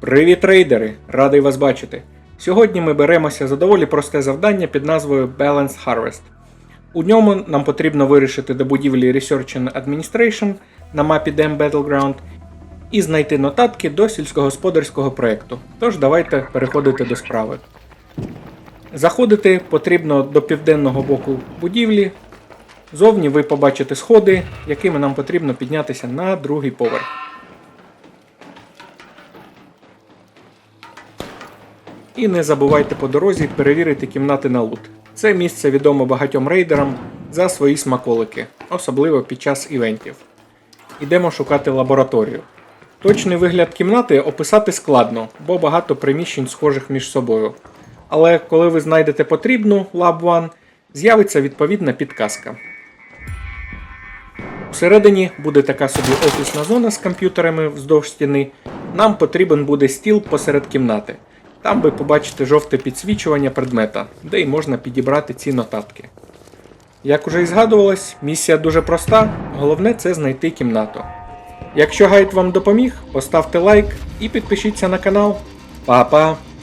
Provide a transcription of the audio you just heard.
Привіт, рейдери! Радий вас бачити. Сьогодні ми беремося за доволі просте завдання під назвою Balanced Harvest. У ньому нам потрібно вирішити до будівлі Research and Administration на мапі Dam Battleground і знайти нотатки до сільськогосподарського проєкту. Тож давайте переходити до справи. Заходити потрібно до південного боку будівлі. Зовні ви побачите сходи, якими нам потрібно піднятися на другий поверх. І не забувайте по дорозі перевірити кімнати на лут. Це місце відомо багатьом рейдерам за свої смаколики, особливо під час івентів. Ідемо шукати лабораторію. Точний вигляд кімнати описати складно, бо багато приміщень схожих між собою. Але коли ви знайдете потрібну Lab One, з'явиться відповідна підказка. Всередині буде така собі офісна зона з комп'ютерами вздовж стіни. Нам потрібен буде стіл посеред кімнати. Там ви побачите жовте підсвічування предмета, де й можна підібрати ці нотатки. Як уже і згадувалось, місія дуже проста, головне це знайти кімнату. Якщо гайд вам допоміг, поставте лайк і підпишіться на канал. Па-па!